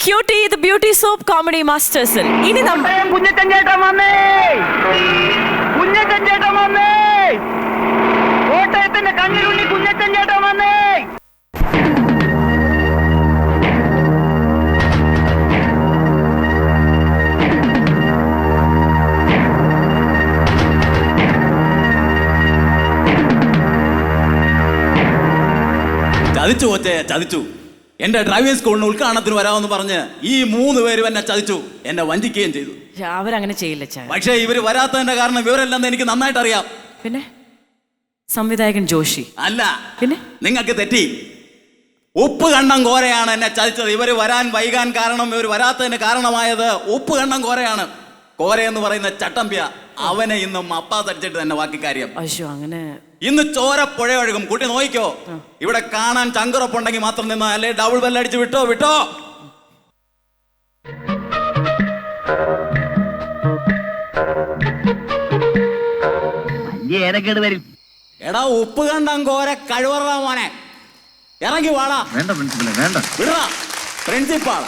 Cutie the beauty soap comedy മാസ്റ്റേഴ്സിൽ ഇനി നമ്മൾ കോട്ടയത്തിന്റെ കണ്ണിലുണ്ണി കുഞ്ഞച്ചൻ ചേട്ടൻ വന്നേ ചതിച്ചു കൊച്ചേ ചതിച്ചു. എന്റെ ഡ്രൈവിംഗ് സ്കൂളിന് ഉദ്ഘാടനത്തിന് വരാമെന്ന് പറഞ്ഞ് ഈ മൂന്ന് പേരും എന്നെ ചതിച്ചു. എന്നെ വഞ്ചിക്കുകയും ചെയ്തു. അവരങ്ങനെ ചെയ്യില്ല ചാ പക്ഷേ ഇവർ വരാത്തതിന്റെ കാരണം ഇവരെല്ലാം എനിക്ക് നന്നായിട്ട് അറിയാം. പിന്നെ? സംവിധായകൻ ജോഷി. അല്ല. പിന്നെ? നിങ്ങൾക്ക് തെറ്റി. ഉപ്പ് കണ്ണം കോരയാണ് എന്നെ ചതിച്ചത്. ഇവർ വരാൻ വൈകാൻ കാരണം ഇവർ വരാത്തതിന് കാരണമായത് ഉപ്പ് കണ്ണം കോരയാണ്. കോര എന്ന് പറയുന്ന ചട്ടമ്പ്യ. അവനെ ഇന്ന് അപ്പാ തടിച്ചിട്ട് തന്നെ ബാക്കി കാര്യം. അയ്യോ അങ്ങനെ. ഇന്ന് ചോര പുഴ ഒഴുകും. കുട്ടി നോക്കിക്കോ ഇവിടെ കാണാൻ ചങ്കുറപ്പുണ്ടെങ്കിൽ മാത്രം നിന്നാ അല്ലെ ഡബിൾ ബെല്ലടിച്ച് വിട്ടോ വിട്ടോ. വലിയ ഏതൊക്കെയാണ് വരും. എടാ ഉപ്പ് കണ്ടം കോര കഴിവറ മോനെ. ഇറങ്ങി വാടാ. വേണ്ട പ്രിൻസിപ്പളെ വേണ്ട. വിടാ. പ്രിൻസിപ്പാൾ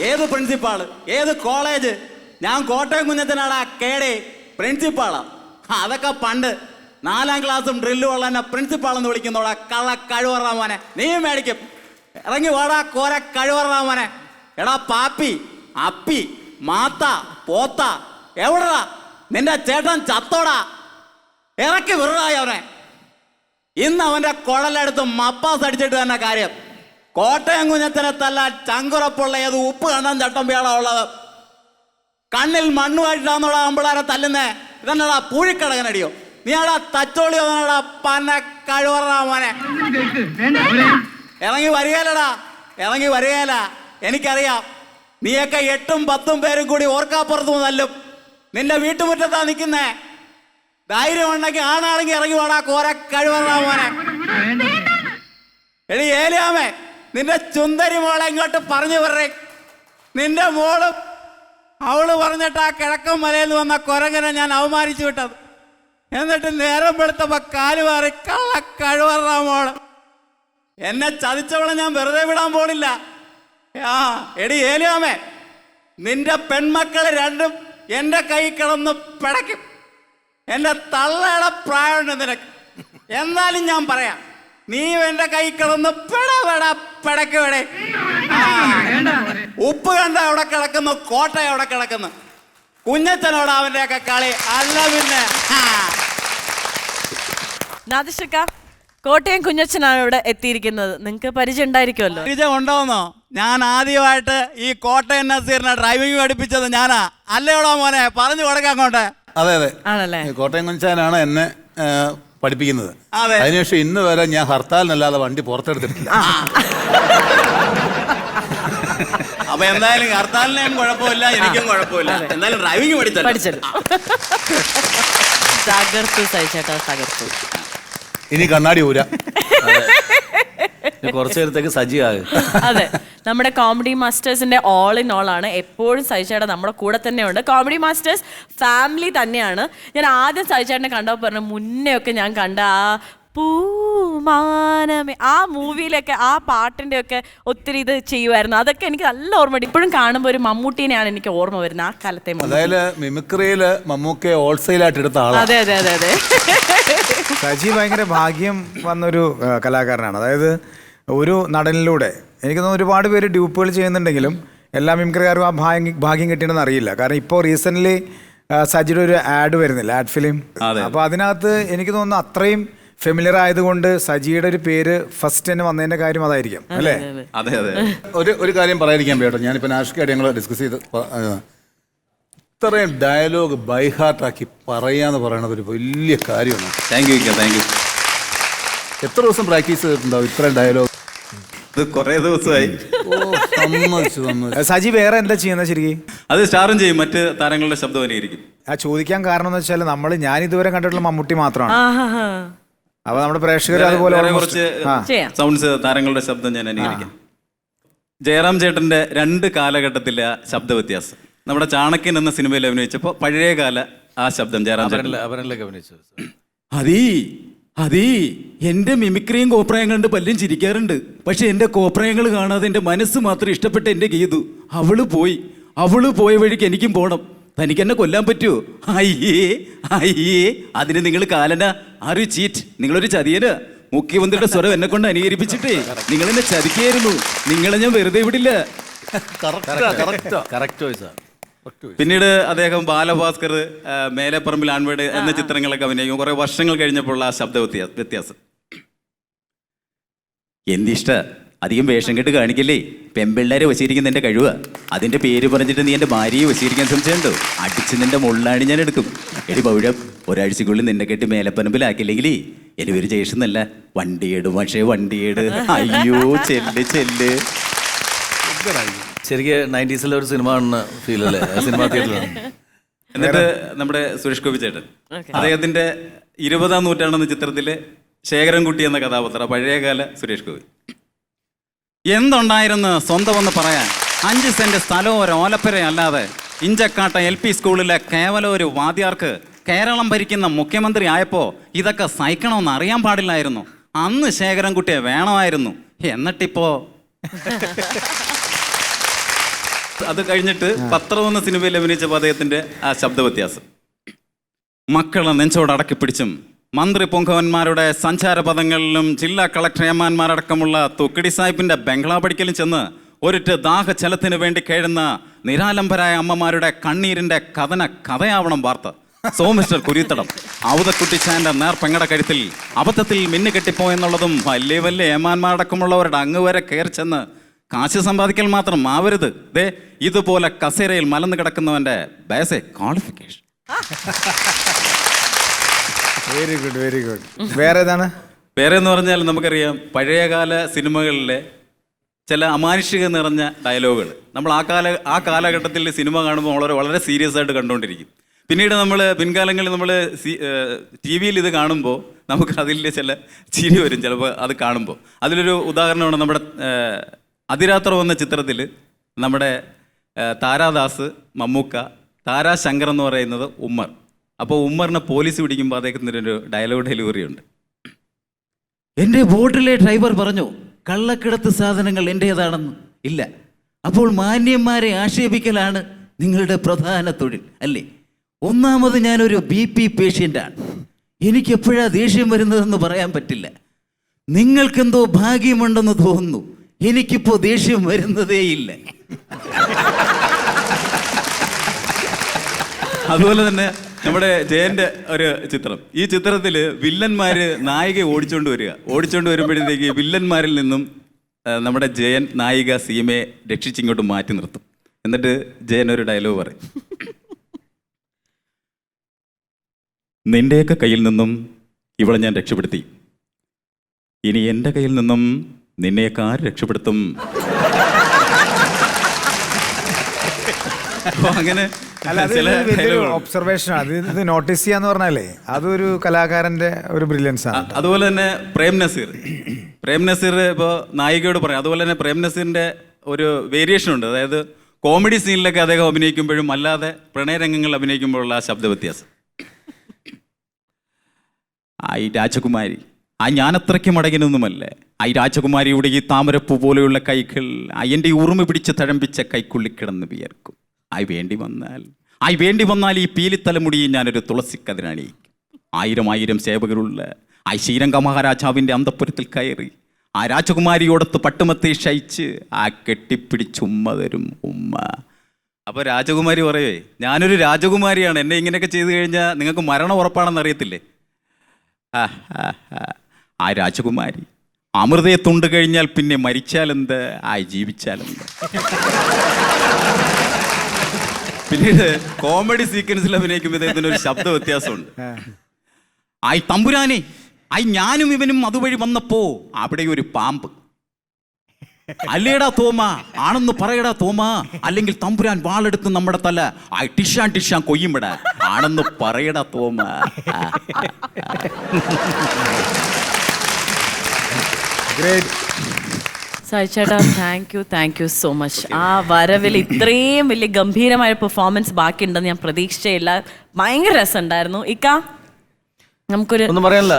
ഏത് പ്രിൻസിപ്പാൾ ഏത് കോളേജ് ഞാൻ കോട്ടയം കുഞ്ഞത്തിനാടാ കേടേ. പ്രിൻസിപ്പാളാ അതൊക്കെ പണ്ട് നാലാം ക്ലാസ്സും ഡ്രില്ലും ഉള്ള എന്നെ പ്രിൻസിപ്പാൾ എന്ന് വിളിക്കുന്നോടാ കള്ള കഴിവറാ മോനെ. നീ മേടിക്കും. ഇറങ്ങി വാടാ കോര കഴിവറാ മോനെ. എടാ പാപ്പി അപ്പി മാത്ത പോത്ത എവിടാ നിന്റെ ചേട്ടൻ ചത്തോടാ. ഇറക്കി വെറുതായി അവനെ. ഇന്ന് അവന്റെ കുഴലെടുത്ത് മപ്പാസ് അടിച്ചിട്ട് തന്നെ കാര്യം. കോട്ടയം കുഞ്ഞത്തിനെ തല്ല ചങ്കുറപ്പുള്ള ഏത് ഉപ്പ് കണ്ണൻ ചട്ടമ്പിയാളാ ഉള്ളത്? കണ്ണിൽ മണ്ണുമായിട്ടാന്നുള്ള അമ്പിളാരെ തല്ലുന്നേ. ഇതന്നടാ പൂഴിക്കടകനടിയോ? നീയാടാ തച്ചോളി വന്നടാ പന്ന കഴിവറാ മോനെ. ഇറങ്ങി വരികയല്ലടാ. ഇറങ്ങി വരികയല്ല. എനിക്കറിയാം. നീയൊക്കെ എട്ടും പത്തും പേരും കൂടി ഓർക്കാപ്പുറത്ത് നല്ലും നിന്റെ വീട്ടുമുറ്റത്താ നിൽക്കുന്നേ ധൈര്യം ഉണ്ടെങ്കിൽ ആണാണെങ്കിൽ ഇറങ്ങി വാടാ കോര കഴിവറാ മോനെ. എടി ഏലിയാമേ നിന്റെ ചുന്ദരി മോളെ ഇങ്ങോട്ട് പറഞ്ഞു പറ നിന്റെ മോളും അവൾ പറഞ്ഞിട്ട് ആ കിഴക്കൻ മലയിൽ വന്ന കുരങ്ങനെ ഞാൻ അവമാനിച്ചു വിട്ടത്. എന്നിട്ട് നേരം വെളുത്തപ്പോ കാൽ മാറി കള്ള കഴിവറ എന്നെ ചതിച്ചവളെ ഞാൻ വെറുതെ വിടാൻ പോണില്ല. ആ എടി ഏലിയാമേ നിന്റെ പെൺമക്കൾ രണ്ടും എന്റെ കൈ കിടന്ന് പിടയ്ക്കും. എന്റെ തള്ളയുടെ പ്രായമുണ്ട് നിനക്ക്. എന്നാലും ഞാൻ പറയാം നീ എന്റെ കൈ കിടന്ന് പടക്കവിടെ ഉപ്പ് കണ്ട അവിടെ കിടക്കുന്നു കോട്ട അവിടെ കിടക്കുന്നു. കുഞ്ഞച്ചനോട് അവന്റെ ഒക്കെ കളി അല്ല പിന്നെ. നാദിഷക്ക കോട്ടയം കുഞ്ഞച്ചനാണ് ഇവിടെ എത്തിയിരിക്കുന്നത്. നിങ്ങൾക്ക് പരിചയം ഉണ്ടായിരിക്കുമല്ലോ. പരിചയം ഉണ്ടോന്നോ? ഞാൻ ആദ്യമായിട്ട് ഈ കോട്ടയം നസീറിനെ ഡ്രൈവിംഗ് പഠിപ്പിച്ചത് ഞാനാ. അല്ലേടോ മോനെ? പറഞ്ഞു കൊടുക്കാൻ അങ്ങോട്ടെ. അതെ അതെ. ആണല്ലേ? കോട്ടയം കുഞ്ഞച്ചനാണ് എന്നെ പഠിപ്പിക്കുന്നത്. അതെ. അതിനുശേഷം ഇന്ന് വരെ ഞാൻ ഹർത്താലിനല്ലാതെ വണ്ടി പുറത്തെടുത്തിട്ടില്ല. അപ്പൊ എന്തായാലും ഹർത്താലിനും കുഴപ്പമില്ല എനിക്കും കുഴപ്പമില്ല. എന്തായാലും ഡ്രൈവിംഗ് പഠിച്ചല്ലോ. തകർത്തു സഹിച്ചേട്ടാ തകർത്തു ഇനി കണ്ണാടി ഊര. കുറച്ചു നേരത്തേക്ക് സജീവാകും അതെ. നമ്മുടെ കോമഡി മാസ്റ്റേഴ്സിന്റെ ഓൾ ഇൻ ഓൾ ആണ്. എപ്പോഴും സജിച്ചേട്ടൻ നമ്മുടെ കൂടെ തന്നെയുണ്ട്. കോമഡി മാസ്റ്റേഴ്സ് ഫാമിലി തന്നെയാണ്. ഞാൻ ആദ്യം സജിച്ചേട്ടനെ കണ്ടപ്പോൾ പറഞ്ഞു മുന്നേ ഒക്കെ ഞാൻ കണ്ട ആ പൂമാനമേ. ആ മൂവിയിലൊക്കെ ആ പാട്ടിന്റെ ഒക്കെ ഒത്തിരി ഇത് ചെയ്യുമായിരുന്നു അതൊക്കെ എനിക്ക് നല്ല ഓർമ്മയുണ്ട്. ഇപ്പോഴും കാണുമ്പോൾ ഒരു മമ്മൂട്ടീനെയാണ് എനിക്ക് ഓർമ്മ വരുന്നത് ആ കാലത്തെ. അതായത് മിമിക്രിയിൽ മമ്മൂക്കെ ഹോൾസെയിലായിട്ട് എടുത്ത ആളാണ് അതെ അതെ അതെ അതെ. സജി ഭയങ്കര ഭാഗ്യം വന്നൊരു കലാകാരനാണ്. അതായത് ഒരു നടനിലൂടെ എനിക്ക് തോന്നുന്നു ഒരുപാട് പേര് ഡ്യൂപ്പുകൾ ചെയ്യുന്നുണ്ടെങ്കിലും എല്ലാ മിമിക്രിക്കാരും ആ ഭാഗ്യം ഭാഗ്യം കിട്ടിയെന്ന് അറിയില്ല. കാരണം ഇപ്പോൾ റീസെന്റ്ലി സജിയുടെ ഒരു ആഡ് വരുന്നില്ല ആഡ് ഫിലിം? അതെ. അപ്പോൾ അതിനകത്ത് എനിക്ക് തോന്നുന്നു അത്രയും ഫെമിലിയർ ആയതുകൊണ്ട് സജിയുടെ ഒരു പേര് ഫസ്റ്റ് തന്നെ വന്നതിന്റെ കാര്യം അതായിരിക്കും അല്ലേ? അതെ അതെ. ഒരു ഒരു കാര്യം പറയാതിരിക്കാൻ പേട്ടോ ഞാനിപ്പോൾ നാഷിക്കായിട്ട് ഞങ്ങൾ ഡിസ്കസ് ചെയ്ത് ഇത്രയും ഡയലോഗ് ബൈഹാർട്ടാക്കി പറയാന്ന് പറയുന്നത് ഒരു വലിയ കാര്യമാണ്. താങ്ക് യു താങ്ക് യു എത്ര ദിവസം പ്രാക്ടീസ് ചെയ്തിട്ടുണ്ടാവും ഇത്രയും ഡയലോഗ് ഇത് കുറേ ദിവസമായി. സജി വേറെ എന്താ ചെയ്യുന്നത് ശരിക്കും? അത് സ്റ്റാറും ചെയ്യും മറ്റ് താരങ്ങളുടെ ശബ്ദം അനുകരിക്കും ആ ചോദിക്കാൻ കാരണം എന്ന് വെച്ചാൽ നമ്മൾ ഞാൻ ഇതുവരെ കണ്ടിട്ടുള്ള മമ്മൂട്ടി മാത്രമാണ്. ആഹാ. അപ്പൊ നമ്മുടെ പ്രേക്ഷകർ അതുപോലെ വേറെ കുറച്ച് ചെയ്യാം. സൗണ്ട്സ് താരങ്ങളുടെ ശബ്ദം ഞാൻ അനുകരിക്കാം. ജയറാം ചേട്ടന്റെ രണ്ട് കാലഘട്ടത്തിലെ ശബ്ദ വ്യത്യാസം. നമ്മുടെ ചാണക്യൻ എന്ന സിനിമയിൽ അഭിനയിച്ചപ്പോൾ പഴയ കാല ആ ശബ്ദം ജയറാം ചേട്ടൻ. അതീ അതീ എന്റെ മിമിക്രിയും കോപ്രായം കണ്ട് പല്ലും ചിരിക്കാറുണ്ട്. പക്ഷെ എന്റെ കോപ്രായങ്ങൾ കാണാതെ എന്റെ മനസ്സ് മാത്രം ഇഷ്ടപ്പെട്ട് എന്റെ ഗീതു. അവൾ പോയി. അവൾ പോയ വഴിക്ക് എനിക്കും പോണം. തനിക്ക് എന്നെ കൊല്ലാൻ പറ്റുമോ അയ്യേ അയ്യേ. അതിന് നിങ്ങൾ കാലന ആര് ചീറ്റ്. നിങ്ങളൊരു ചതിയന്. മുഖ്യമന്ത്രിയുടെ സ്വരം എന്നെ കൊണ്ട് അനുകരിപ്പിച്ചിട്ടേ നിങ്ങൾ എന്നെ ചതിക്കായിരുന്നു. നിങ്ങളെ ഞാൻ വെറുതെ വിടില്ല. പിന്നീട് അദ്ദേഹം ബാലഭാസ്കർ മേലെപ്പറമ്പിൽ ആൺവേട് എന്ന ചിത്രങ്ങളൊക്കെ അഭിനയിക്കും. കുറെ വർഷങ്ങൾ കഴിഞ്ഞപ്പോൾ ആ ശബ്ദ വ്യത്യാ- വ്യത്യാസം. എന്തിഷ്ട? അധികം വേഷം കെട്ട് കാണിക്കല്ലേ? പെമ്പിള്ളേരെ വശീകരിക്കുന്ന എന്റെ കഴിവ്. അതിന്റെ പേര് പറഞ്ഞിട്ട് നീ എന്റെ ഭാര്യയെ വശീകരിക്കാൻ ശ്രമിച്ചുണ്ടോ അടിച്ച് നിന്റെ മുള്ളാണി ഞാൻ എടുക്കും. എടി പൗഴം ഒരാഴ്ചക്കുള്ളിൽ നിന്നെ കെട്ടി മേലപ്പറമ്പിലാക്കില്ലെങ്കിലേ എന്റെ പേര് ജേഷെന്നല്ല വണ്ടിയേട് പക്ഷേ വണ്ടിയേട്. അയ്യോ ചെല്ല് ചെല്ല്. ശരിക്കും നയന്റീസിലെ ഒരു സിനിമ കാണുന്ന ഫീൽ അല്ലേ? സിനിമ തിയേറ്ററിലാണ് എന്നിട്ട് നമ്മുടെ സുരേഷ് ഗോപി ചേട്ടൻ. അദ്ദേഹത്തിന്റെ ഇരുപതാം നൂറ്റാണ്ടെന്ന ചിത്രത്തിലെ ശേഖരൻകുട്ടി എന്ന കഥാപാത്രം പഴയകാല സുരേഷ് ഗോപി. എന്തുണ്ടായിരുന്നു സ്വന്തം എന്ന് പറയാൻ? അഞ്ച് സെന്റ് സ്ഥലവും ഒരു ഓലപ്പുര അല്ലാതെ ഇഞ്ചക്കാട്ട എൽ പി സ്കൂളിലെ കേവലം ഒരു വാദ്യാർക്ക് കേരളം ഭരിക്കുന്ന മുഖ്യമന്ത്രി ആയപ്പോൾ ഇതൊക്കെ സഹിക്കണമെന്ന് അറിയാൻ പാടില്ലായിരുന്നു. അന്ന് ശേഖരൻകുട്ടിയെ വേണമായിരുന്നു. എന്നിട്ടിപ്പോ? അത് കഴിഞ്ഞിട്ട് പത്രം എന്ന സിനിമയിൽ അഭിനയിച്ച അദ്ദേഹത്തിന്റെ ആ ശബ്ദ വ്യത്യാസം മക്കളെ നെഞ്ചോട് അടക്കി പിടിച്ചും മന്ത്രി പൊങ്കവന്മാരുടെ സഞ്ചാര പദങ്ങളിലും ജില്ലാ കളക്ടർ ഏമാന്മാരടക്കമുള്ള തുക്കിടി സാഹിബിന്റെ ബംഗ്ലാ പഠിക്കലും ചെന്ന് ഒരിറ്റ് ദാഹജലത്തിന് വേണ്ടി കേഴുന്ന നിരാലംബരായ അമ്മമാരുടെ കണ്ണീരിന്റെ കഥന കഥയാവണം വാർത്ത. സോ മിസ്റ്റർ കുരിത്തടം ഔതക്കുട്ടിച്ചാന്റെ നേർപ്പെങ്ങടെ കഴുത്തിൽ അബദ്ധത്തിൽ മിന്നു കെട്ടിപ്പോയെന്നുള്ളതും വലിയ വലിയ ഏമാന്മാരടക്കമുള്ളവരുടെ അങ്ങ് വരെ കയറി ചെന്ന് കാശ് സമ്പാദിക്കൽ മാത്രം ആവരുത്. ദേ ഇതുപോലെ കസേരയിൽ മലന്ന് കിടക്കുന്നവന്റെ ബേസെ qualification very good very good വേറെ ഏതാണ് വേറെ എന്ന് പറഞ്ഞാൽ നമുക്കറിയാം പഴയകാല സിനിമകളിലെ ചില അമാനുഷിക നിറഞ്ഞ ഡയലോഗുകൾ. നമ്മൾ ആ കാല ആ കാലഘട്ടത്തിൽ സിനിമ കാണുമ്പോൾ വളരെ വളരെ സീരിയസ് ആയിട്ട് കണ്ടുകൊണ്ടിരിക്കും. പിന്നീട് നമ്മൾ പിൻകാലങ്ങളിൽ നമ്മൾ ടി വിയിൽ ഇത് കാണുമ്പോൾ നമുക്ക് അതിൽ ചില ചിരി വരും ചിലപ്പോൾ അത് കാണുമ്പോൾ. അതിലൊരു ഉദാഹരണമാണ് നമ്മുടെ അതിരാത്രം എന്ന ചിത്രത്തിൽ നമ്മുടെ താരാദാസ് മമ്മൂക്ക താരാശങ്കർ എന്ന് പറയുന്നത് ഉമ്മർ. അപ്പോൾ ഉമ്മറിനെ പോലീസ് പിടിക്കുമ്പോൾ അദ്ദേഹത്തിന്റെ ഒരു ഡയലോഗ് ഡെലിവറി ഉണ്ട്. എന്റെ ബോട്ടിലെ ഡ്രൈവർ പറഞ്ഞു കള്ളക്കിടത്ത് സാധനങ്ങൾ എന്റേതാണെന്ന് ഇല്ല. അപ്പോൾ മാന്യന്മാരെ ആക്ഷേപിക്കലാണ് നിങ്ങളുടെ പ്രധാന തൊഴിൽ അല്ലേ? ഒന്നാമത് ഞാനൊരു ബി പി പേഷ്യന്റാണ് എനിക്ക് എപ്പോഴാ ദേഷ്യം വരുന്നതെന്ന് പറയാൻ പറ്റില്ല. നിങ്ങൾക്കെന്തോ ഭാഗ്യമുണ്ടെന്ന് തോന്നുന്നു. എനിക്കിപ്പോൾ ദേഷ്യം വരുന്നതേയില്ല. അതുപോലെ തന്നെ നമ്മുടെ ജയന്റെ ഒരു ചിത്രം. ഈ ചിത്രത്തിൽ വില്ലന്മാര് നായിക ഓടിച്ചോണ്ട് വരിക. ഓടിച്ചോണ്ട് വരുമ്പോഴത്തേക്ക് വില്ലന്മാരിൽ നിന്നും നമ്മുടെ ജയൻ നായിക സീമയെ രക്ഷിച്ചിങ്ങോട്ട് മാറ്റി നിർത്തും. എന്നിട്ട് ജയൻ ഒരു ഡയലോഗ് പറയും. നിന്റെയൊക്കെ കയ്യിൽ നിന്നും ഇവളെ ഞാൻ രക്ഷപ്പെടുത്തി. ഇനി എന്റെ കയ്യിൽ നിന്നും നിന്നെയൊക്കെ ആര് രക്ഷപ്പെടുത്തും അങ്ങനെ അല്ല അത് ചില വലിയൊരു dialogue. ഉണ്ട്. ഒബ്സർവേഷൻ ആണ് ഇത് ഇത് നോട്ടീസ് ചെയ്യാന്ന് പറഞ്ഞാലേ അതൊരു കലാകാരന്റെ ഒരു ബ്രില്യൻസ് ആണ് അതുപോലെ തന്നെ പ്രേം നസീർ. പ്രേം നസീർ ഇപ്പോൾ നായികയോട് പറയാം. അതുപോലെ തന്നെ പ്രേം നസീറിന്റെ ഒരു വേരിയേഷൻ ഉണ്ട്. അതായത് കോമഡി സീനിലൊക്കെ അദ്ദേഹം അഭിനയിക്കുമ്പോഴും അല്ലാതെ പ്രണയരംഗങ്ങൾ അഭിനയിക്കുമ്പോഴുള്ള ആ ശബ്ദ വ്യത്യാസം. ആ ഈ രാജകുമാരി. ആ ഞാൻ അത്രയ്ക്ക് മടങ്ങിനൊന്നുമല്ലേ. ആ ഈ രാജകുമാരിയുടെ ഈ താമരപ്പൂ പോലെയുള്ള കൈകൾ ആ എന്റെ ഈ ഉറുമ പിടിച്ച് തഴമ്പിച്ച കൈക്കുള്ളിൽ കിടന്ന് വിയർക്കും. ആയി വേണ്ടി വന്നാൽ. ആയി വേണ്ടി വന്നാൽ ഈ പീലിത്തലമുടിയിൽ ഞാനൊരു തുളസിക്കതിനണി ആയിരം ആയിരം സേവകരുള്ള ആ ശ്രീരംഗ മഹാരാജാവിന്റെ അന്തപുരത്തിൽ കയറി. ആ രാജകുമാരിയോടൊത്ത് പട്ടുമത്തെ ക്ഷയിച്ച് ആ കെട്ടിപ്പിടിച്ച് ഉമ്മ തരും ഉമ്മ. അപ്പോൾ രാജകുമാരി പറയേ ഞാനൊരു രാജകുമാരിയാണ്. എന്നെ ഇങ്ങനെയൊക്കെ ചെയ്തു കഴിഞ്ഞാൽ നിങ്ങൾക്ക് മരണം ഉറപ്പാണെന്ന് അറിയത്തില്ലേ. ആ രാജകുമാരി അമൃതയെ തുണ്ട് കഴിഞ്ഞാൽ പിന്നെ മരിച്ചാലെന്ത്? ആ ജീവിച്ചാലെന്ത്? പിന്നീട് കോമഡി സീക്വൻസിൽ അഭിനയിക്കുമ്പോൾ ഇദ്ദേഹത്തിന് ഒരു ശബ്ദ വ്യത്യാസമുണ്ട്. ആയി തമ്പുരാനെ ആയി ഞാനും ഇവനും അതുവഴി വന്നപ്പോ അവിടെ ഒരു പാമ്പ്. അല്ലേടാ തോമ ആണെന്ന് പറയടാ തോമ അല്ലെങ്കിൽ തമ്പുരാൻ വാളെടുത്ത് നമ്മുടെ തല ആ ടിഷാൻ ടിഷാൻ കൊയ്യുമ്പട ആണെന്ന് പറയടാ തോമ. Great സഹിച്ചേട്ടാ thank you thank you so much ആ വരവിൽ ഇത്രയും വലിയ ഗംഭീരമായ പെർഫോമൻസ് ബാക്കിയുണ്ടെന്ന് ഞാൻ പ്രതീക്ഷിച്ചില്ല ഭയങ്കര രസമുണ്ടായിരുന്നു. ഇക്ക നമുക്കൊരു ഒന്നും പറയാനില്ല.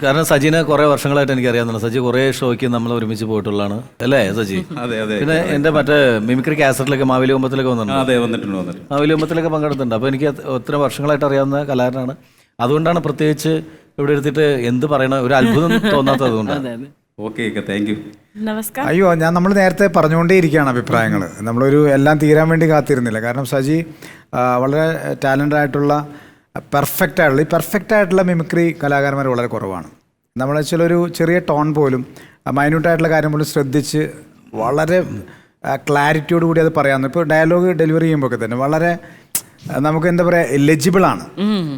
കാരണം സജിനെ കുറെ വർഷങ്ങളായിട്ട് എനിക്ക് അറിയാവുന്നതാണ് സജി കുറെ ഷോയ്ക്ക് നമ്മൾ ഒരുമിച്ച് പോയിട്ടുള്ളതാണ്. അല്ലേ സജി? അതെ അതെ. പിന്നെ എന്റെ മറ്റേ മിമിക്രി കാസറ്റിലൊക്കെ മാവേലി കുമ്പത്തിലൊക്കെ വന്നിട്ടുണ്ട്. അതെ വന്നിട്ടുണ്ട് വന്നിട്ടുണ്ട്. മാവേലി കുമ്പത്തിലൊക്കെ പങ്കെടുത്തിട്ടുണ്ട്. അപ്പോൾ എനിക്ക് ഒത്തിരി വർഷങ്ങളായിട്ട് അറിയാവുന്ന കലാകാരനാണ്. അതുകൊണ്ടാണ് പ്രത്യേകിച്ച് ഇവിടെ എടുത്തിട്ട് എന്ത് പറയണ ഒരു അത്ഭുതം തോന്നാത്തത് അതുകൊണ്ടാണ് ഓക്കെ ഓക്കെ താങ്ക് യു നമസ്കാരം. അയ്യോ ഞാൻ നമ്മൾ നേരത്തെ പറഞ്ഞുകൊണ്ടേയിരിക്കുകയാണ് അഭിപ്രായങ്ങൾ. നമ്മളൊരു എല്ലാം തീരാൻ വേണ്ടി കാത്തിരുന്നില്ല. കാരണം സജി വളരെ ടാലന്റ് ആയിട്ടുള്ള പെർഫെക്റ്റ് ആയിട്ടുള്ള ഈ പെർഫെക്റ്റ് ആയിട്ടുള്ള മിമിക്രി കലാകാരന്മാർ വളരെ കുറവാണ്. നമ്മൾ വെച്ചാൽ ഒരു ചെറിയ ടോൺ പോലും മൈന്യൂട്ടായിട്ടുള്ള കാര്യം പോലും ശ്രദ്ധിച്ച് വളരെ ക്ലാരിറ്റിയോട് കൂടി അത് പറയാമെന്ന് ഇപ്പോൾ ഡയലോഗ് ഡെലിവറി ചെയ്യുമ്പോൾ തന്നെ വളരെ നമുക്ക് എന്താ പറയുക ആണ്.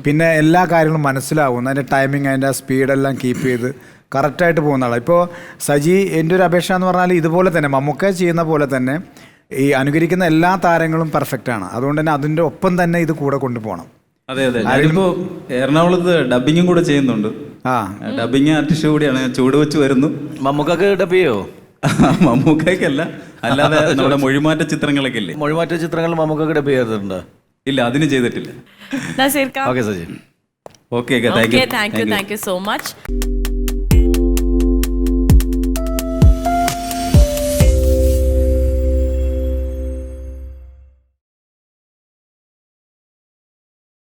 പിന്നെ എല്ലാ കാര്യങ്ങളും മനസ്സിലാവും. അതിന്റെ ടൈമിങ് സ്പീഡ് എല്ലാം കീപ്പ് ചെയ്ത് കറക്റ്റായിട്ട് പോകുന്ന ആളാണ് ഇപ്പോൾ സജി എന്റെ ഒരു അപേക്ഷ എന്ന് പറഞ്ഞാൽ ഇതുപോലെ തന്നെ മമ്മൂക്ക ചെയ്യുന്ന പോലെ തന്നെ ഈ അനുകരിക്കുന്ന എല്ലാ താരങ്ങളും പെർഫെക്റ്റ് ആണ്. അതുകൊണ്ട് തന്നെ അതിന്റെ ഒപ്പം തന്നെ ഇത് കൂടെ കൊണ്ടുപോകണം. അതെ അതെ. ഞാനിപ്പോ എറണാകുളത്ത് ഡബിങ്ങും കൂടെ ചെയ്യുന്നുണ്ട്. ആ. ഡബിങ് ആർട്ടിസ്റ്റ് കൂടിയാണ്. ഞാൻ ചൂട് വെച്ച് വരുന്നു. മമ്മൂക്കൊക്കെ ഡബ് ചെയ്യോ? മമ്മൂക്കല്ല അല്ലാതെ നമ്മുടെ മൊഴിമാറ്റ ചിത്രങ്ങളൊക്കെ ഇല്ലേ? മൊഴിമാറ്റ ചിത്രങ്ങൾ മമ്മൂക്കൊക്കെ ഡബ് ചെയ്തിട്ടുണ്ട് ഇല്ല അതിന് ചെയ്തിട്ടില്ല. Okay Saji. Okay thank you thank you so much